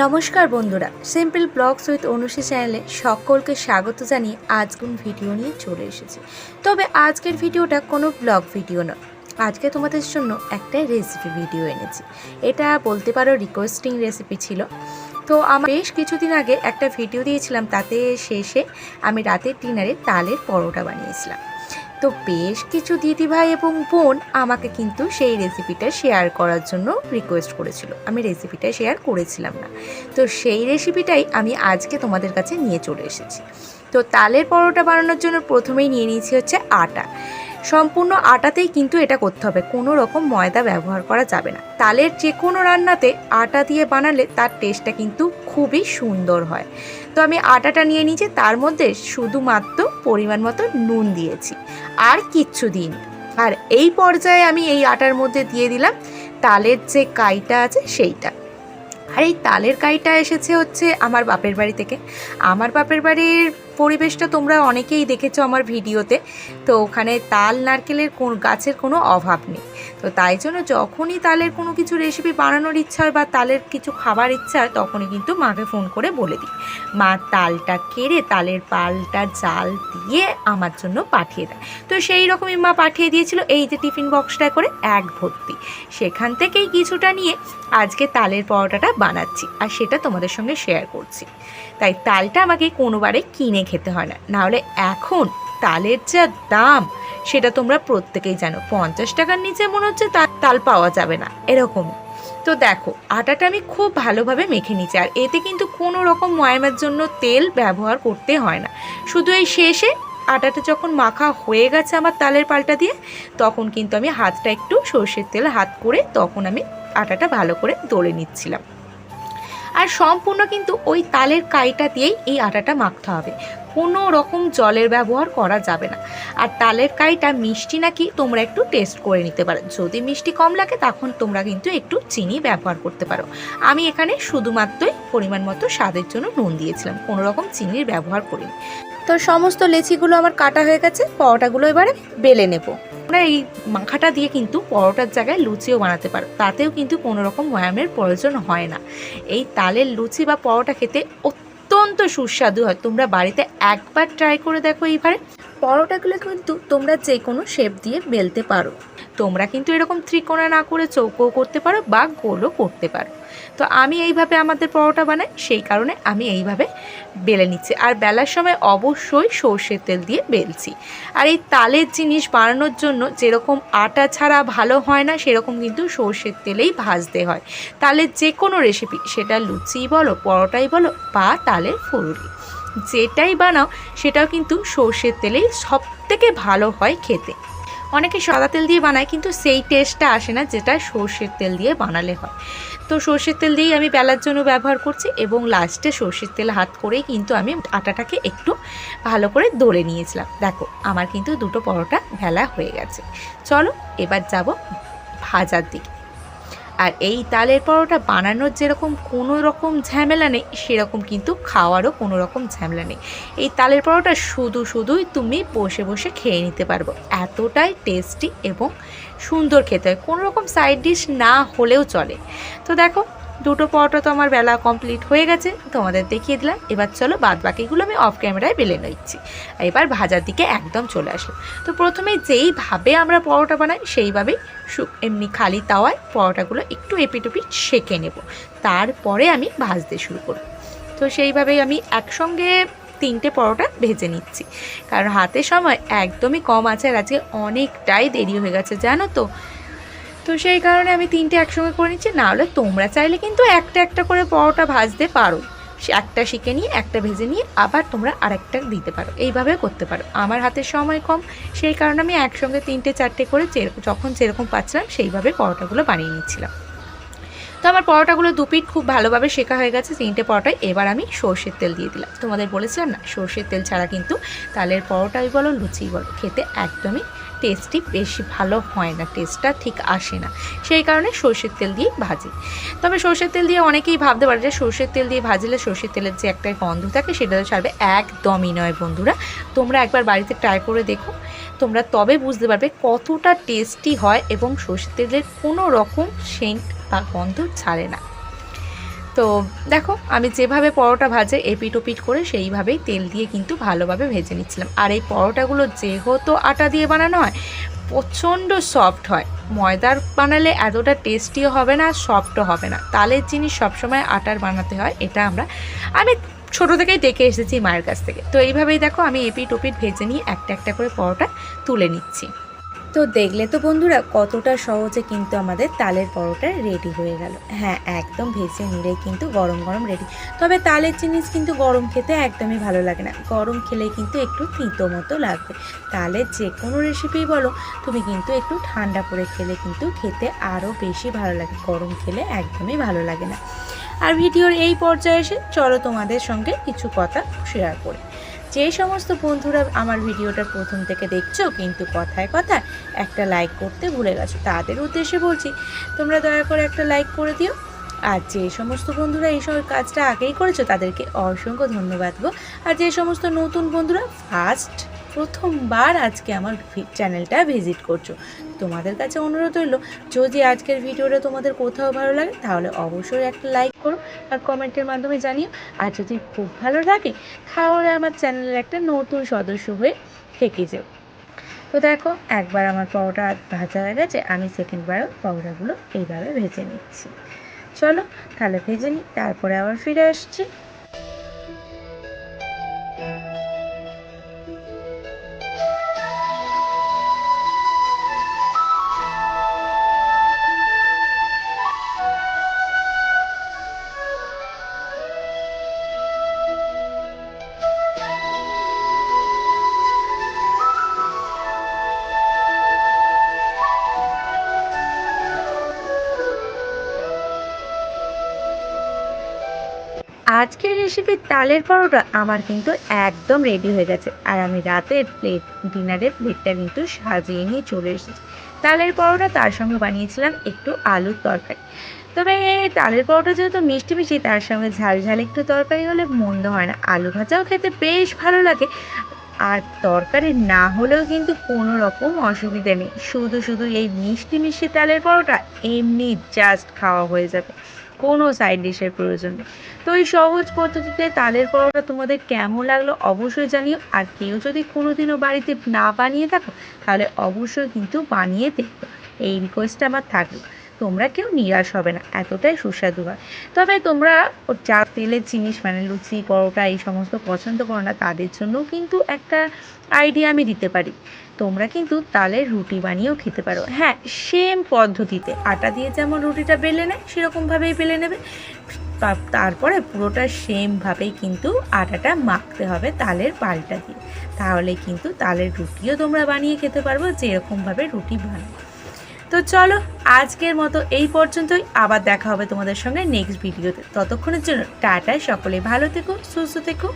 নমস্কার বন্ধুরা simple blogs with অনুষী চ্যানেলে সকলকে স্বাগত জানিয়ে আজগুন ভিডিও নিয়ে চলে এসেছি। তবে আজকের ভিডিওটা কোনো ব্লগ ভিডিও নয়। আজকে তোমাদের জন্য একটা রেসিপি ভিডিও এনেছি। এটা বলতে পারো রিকোয়েস্টিং রেসিপি ছিল। তো আমার বেশ কিছুদিন আগে একটা ভিডিও দিয়েছিলাম, তাতে শেষে আমি রাতের ডিনারে তালের পরোটা বানিয়েছিলাম। তো বেশ কিছু দিদিভাই এবং বোন আমাকে কিন্তু সেই রেসিপিটা শেয়ার করার জন্য রিকোয়েস্ট করেছিল। আমি রেসিপিটা শেয়ার করেছিলাম না। তো সেই রেসিপিটাই আমি আজকে তোমাদের কাছে নিয়ে চলে এসেছি। তো তালের পরোটা বানানোর জন্য প্রথমেই নিয়ে নিয়েছি হচ্ছে আটা। সম্পূর্ণ আটাতেই কিন্তু এটা করতে হবে। কোনো রকম ময়দা ব্যবহার করা যাবে না। তালের যে কোনো রান্নাতে আটা দিয়ে বানালে তার টেস্টটা কিন্তু খুবই সুন্দর হয়। তো আমি আটাটা নিয়ে নিয়েছি, তার মধ্যে শুধুমাত্র পরিমাণ মতো নুন দিয়েছি। আর কিচ্ছু দিন আর এই পর্যায়ে আমি এই আটার মধ্যে দিয়ে দিলাম তালের যে কাইটা আছে সেইটা। আর এই তালের কাইটা এসেছে হচ্ছে আমার বাপের বাড়ি থেকে। আমার বাপের বাড়ির পরিবেশটা তোমরা অনেকেই দেখেছ আমার ভিডিওতে। তো ওখানে তাল নারকেলের কোন, গাছের কোনো অভাব নেই। তো তাই জন্য যখনই তালের কোনো কিছু রেসিপি বানানোর ইচ্ছা হয় বা তালের কিছু খাবার ইচ্ছা হয়, তখনই কিন্তু মাকে ফোন করে বলে দিই। মা তালটা কেড়ে তালের পালটা জাল দিয়ে আমার জন্য পাঠিয়ে দেয়। তো সেই রকমই মা পাঠিয়ে দিয়েছিল এই যে টিফিন বক্সটা করে এক ভর্তি। সেখান থেকেই কিছুটা নিয়ে আজকে তালের পরোটাটা বানাচ্ছি আর সেটা তোমাদের সঙ্গে শেয়ার করছি। তাই তালটা আমাকে কোনোবারে কিনে খেতে হয় না। নাহলে এখন তালের যা দাম সেটা তোমরা প্রত্যেকেই জানো। পঞ্চাশ টাকার নিচে মনে হচ্ছে তাল পাওয়া যাবে না। এরকম। তো দেখো, আটাটা আমি খুব ভালোভাবে মেখে নিচ্ছি আর এতে কিন্তু কোনো রকম ময়ামের জন্য তেল ব্যবহার করতে হয় না। শুধু এই শেষে আটাটা যখন মাখা হয়ে গেছে আমার তালের পাল্টা দিয়ে, তখন কিন্তু আমি হাতটা একটু সর্ষের তেল হাত করে তখন আমি আটাটা ভালো করে দলে নিচ্ছিলাম। আর সম্পূর্ণ কিন্তু ওই তালের কাইটা দিয়েই এই আটাটা মাখতে হবে। কোনো রকম জলের ব্যবহার করা যাবে না। আর তালের কাইটা মিষ্টি নাকি তোমরা একটু টেস্ট করে নিতে পারো। যদি মিষ্টি কম লাগে তখন তোমরা কিন্তু একটু চিনি ব্যবহার করতে পারো। আমি এখানে শুধুমাত্রই পরিমাণ মতো স্বাদের জন্য নুন দিয়েছিলাম। কোনো রকম চিনির ব্যবহার করিনি। তো সমস্ত লেচিগুলো আমার কাটা হয়ে গেছে। পরোটাগুলো এবারে বেলে নেব। তোমরা এই মাখাটা দিয়ে কিন্তু পরোটার জায়গায় লুচিও বানাতে পারো। তাতেও কিন্তু কোনো রকম ময়ামের প্রয়োজন হয় না। এই তালের লুচি বা পরোটা খেতে অত্যন্ত সুস্বাদু হয়। তোমরা বাড়িতে একবার ট্রাই করে দেখো এইবারে। পরোটাগুলো কিন্তু তোমরা যে কোনো শেপ দিয়ে বেলতে পারো। তোমরা কিন্তু এরকম ত্রিকোণা না করে চৌকো করতে পারো বা গোলও করতে পারো। তো আমি এইভাবে আমাদের পরোটা বানাই, সেই কারণে আমি এইভাবে বেলে নিচ্ছি। আর বেলার সময় অবশ্যই সর্ষের তেল দিয়ে বেলছি। আর এই তালের জিনিস বানানোর জন্য যেরকম আটা ছাড়া ভালো হয় না, সেরকম কিন্তু সর্ষের তেলেই ভাজতে হয়। তালের যে কোনো রেসিপি সেটা লুচি বলো, পরোটাই বলো বা তালের ফুলুরি। যেটাই বানাও, সেটাও কিন্তু সর্ষের তেলেই সব থেকে ভালো হয় খেতে। অনেকে সাদা তেল দিয়ে বানায়, কিন্তু সেই টেস্টটা আসে না যেটা সর্ষের তেল দিয়ে বানালে হয়। তো সর্ষের তেল দিয়েই আমি বেলার জন্য ব্যবহার করছি এবং লাস্টে সর্ষের তেল হাত করেই কিন্তু আমি আটাটাকে একটু ভালো করে দলে নিয়েছিলাম। দেখো, আমার কিন্তু দুটো পরোটা ভেলা হয়ে গেছে। চলো, এবার যাব ভাজার দিকে। আর এই তালের পরোটা বানানোর যেরকম কোনো রকম ঝামেলা নেই, সেরকম কিন্তু খাওয়ারও কোনো রকম ঝামেলা নেই। এই তালের পরোটা শুধু শুধুই তুমি বসে বসে খেয়ে নিতে পারব। এতটাই টেস্টি এবং সুন্দর খেতে হয়। কোনো রকম সাইড ডিশ না হলেও চলে। তো দেখো দুটো পরোটা তো আমার বেলা কমপ্লিট হয়ে গেছে, তোমাদের দেখিয়ে দিলাম। এবার চলো বাদ বাকিগুলো আমি অফ ক্যামেরায় বেলে নিচ্ছি। এবার ভাজার দিকে একদম চলে আসলো তো প্রথমে যেইভাবে আমরা পরোটা বানাই, সেইভাবেই এমনি খালি তাওয়ায় পরোটাগুলো একটু এপিটুপি সেঁকে নেব। তারপরে আমি ভাজতে শুরু করব। তো সেইভাবেই আমি একসঙ্গে তিনটে পরোটা ভেজে নিচ্ছি। কারণ হাতে সময় একদমই কম আছে আর আজকে অনেকটাই দেরি হয়ে গেছে, জানো তো? তো সেই কারণে আমি তিনটে একসঙ্গে করে নিচ্ছি। নাহলে তোমরা চাইলে কিন্তু একটা একটা করে পরোটা ভাজতে পারো। একটা শিখে নিয়ে, একটা ভেজে নিয়ে আবার তোমরা আরেকটা দিতে পারো। এইভাবে করতে পারো। আমার হাতে সময় কম। সেই কারণে আমি একসঙ্গে তিনটে, চারটে করে যখন যেরকম পাচ্ছিলাম সেইভাবে পরোটাগুলো বানিয়ে নিচ্ছিলাম। তো আমার পরোটাগুলো দু পিঠ খুব ভালোভাবে শেখা হয়ে গেছে তিনটে পরোটায়। এবার আমি সর্ষের তেল দিয়ে দিলাম। তোমাদের বলেছিলাম না, সর্ষের তেল ছাড়া কিন্তু তালের পরোটাই বলো লুচি বলো, খেতে একদমই টেস্টি বেশি ভালো হয় না টেস্টটা ঠিক আসে না। সেই কারণে সর্ষের তেল দিয়ে ভাজি। তবে সর্ষের তেল দিয়ে অনেকেই ভাবতে পারে যে সর্ষের তেল দিয়ে ভাজলে সর্ষের তেলের যে একটা গন্ধ থাকে সেটা ছাড়বে। একদমই নয় বন্ধুরা, তোমরা একবার বাড়িতে ট্রাই করে দেখো। তোমরা তবে বুঝতে পারবে কতটা টেস্টি হয় এবং সর্ষের তেলের কোনো রকম সেন্ট বা গন্ধ ছাড়ে না। তো দেখো, আমি যেভাবে পরোটা ভাজে এপিট ওপিট করে সেইভাবেই তেল দিয়ে কিন্তু ভালোভাবে ভেজে নিচ্ছিলাম। আর এই পরোটাগুলো যেহেতু আটা দিয়ে বানানো হয়, প্রচণ্ড সফট হয়। ময়দার বানালে এতটা টেস্টিও হবে না সফটও হবে না। তালের জিনিস সবসময় আটার বানাতে হয়, এটা আমরা, আমি ছোটো থেকেই দেখে এসেছি মায়ের কাছ থেকে। তো এইভাবেই দেখো, আমি এপিট ওপিট ভেজে নিয়ে একটা একটা করে পরোটা তুলে নিচ্ছি। তো দেখলে তো বন্ধুরা কতটা সহজে কিন্তু আমাদের তালের পরোটা রেডি হয়ে গেল। হ্যাঁ একদম ভেজে নিলেই কিন্তু গরম গরম রেডি তবে তালের জিনিস কিন্তু গরম খেতে একদমই ভালো লাগে না। গরম খেলে কিন্তু একটু তিতো মতো লাগবে। তালের যে কোনো রেসিপি বলো, তুমি কিন্তু একটু ঠান্ডা করে খেলে কিন্তু খেতে আরও বেশি ভালো লাগে। গরম খেলে একদমই ভালো লাগে না। আর ভিডিওর এই পর্যায়ে এসে চলো তোমাদের সঙ্গে কিছু কথা শেয়ার করি। যে সমস্ত বন্ধুরা আমার ভিডিওটা প্রথম থেকে দেখছ, কিন্তু কথায় কথায় একটা লাইক করতে ভুলে গেছো, তাদের উদ্দেশ্যে বলছি, তোমরা দয়া করে একটা লাইক করে দিও। আর যে সমস্ত বন্ধুরা এই সব কাজটা আগেই করেছ, তাদেরকে অসংখ্য ধন্যবাদ গো। আর যে সমস্ত নতুন বন্ধুরা ফার্স্ট প্রথমবার আজকে আমার চ্যানেলটা ভিজিট করছ। তোমাদের কাছে অনুরোধ হইল যদি আজকের ভিডিওটা তোমাদের কোথাও ভালো লাগে, তাহলে অবশ্যই একটা লাইক করো আর কমেন্টের মাধ্যমে জানিও। আর যদি খুব ভালো লাগে, তাহলে আমার চ্যানেলের একটা নতুন সদস্য হয়ে থেকে যাও। তো দেখো, একবার আমার পরোটা ভাজা হয়ে গেছে, আমি সেকেন্ডবারও পরোটাগুলো এইভাবে ভেজে নিচ্ছি। চলো, তাহলে ভেজে নিই, তারপরে আবার ফিরে আসছি। আজকের রেসিপি তালের পরোটা আমার কিন্তু একদম রেডি হয়ে গেছে। আর আমি রাতের প্লেট ডিনারের প্লেটটা কিন্তু সাজিয়ে নিয়ে চলে এসেছি। তালের পরোটা তার সঙ্গে বানিয়েছিলাম একটু আলুর তরকারি। তবে তালের পরোটা যেহেতু মিষ্টি মিষ্টি, তার সঙ্গে ঝাল ঝাল একটু তরকারি হলে মন্দ হয় না। আলু ভাজাও খেতে বেশ ভালো লাগে। আর তরকারি না হলেও কিন্তু কোনো রকম অসুবিধে নেই। শুধু শুধু এই মিষ্টি মিষ্টি তালের পরোটা এমনি জাস্ট খাওয়া হয়ে যাবে। কোনো সাইড ডিশের প্রয়োজন নেই। তো এই সহজ পদ্ধতিতে তালের পরোটা তোমাদের কেমন লাগল অবশ্যই জানিও। আর কেউ যদি কোনোদিনও বাড়িতে না বানিয়ে থাকো, তাহলে অবশ্যই কিন্তু বানিয়ে দেখো। এই রিকোয়েস্টটা আমার থাকল। তোমরা কেউ নিরাশ হবে না, এতটাই সুস্বাদু হয়। তবে তোমরা চা, তেলের জিনিস মানে লুচি, পরোটা, এই সমস্ত পছন্দ করো না, তাদের জন্যও কিন্তু একটা আইডিয়া আমি দিতে পারি। তোমরা কিন্তু তালের রুটি বানিয়েও খেতে পারো। হ্যাঁ সেম পদ্ধতিতে। আটা দিয়ে যেমন রুটিটা বেলে নেয়, সেরকমভাবেই বেলে নেবে। তারপরে পুরোটা সেমভাবেই কিন্তু আটাটা মাখতে হবে তালের পাল্টা দিয়ে। তাহলে কিন্তু তালের রুটিও তোমরা বানিয়ে খেতে পারব যেরকমভাবে রুটি বানাও। তো চলো, আজকের মতো এই পর্যন্তই। আবার দেখা হবে তোমাদের সঙ্গে নেক্সট ভিডিওতে ততক্ষণের জন্য টাটা, সকলে ভালো থেকো, সুস্থ থেকো।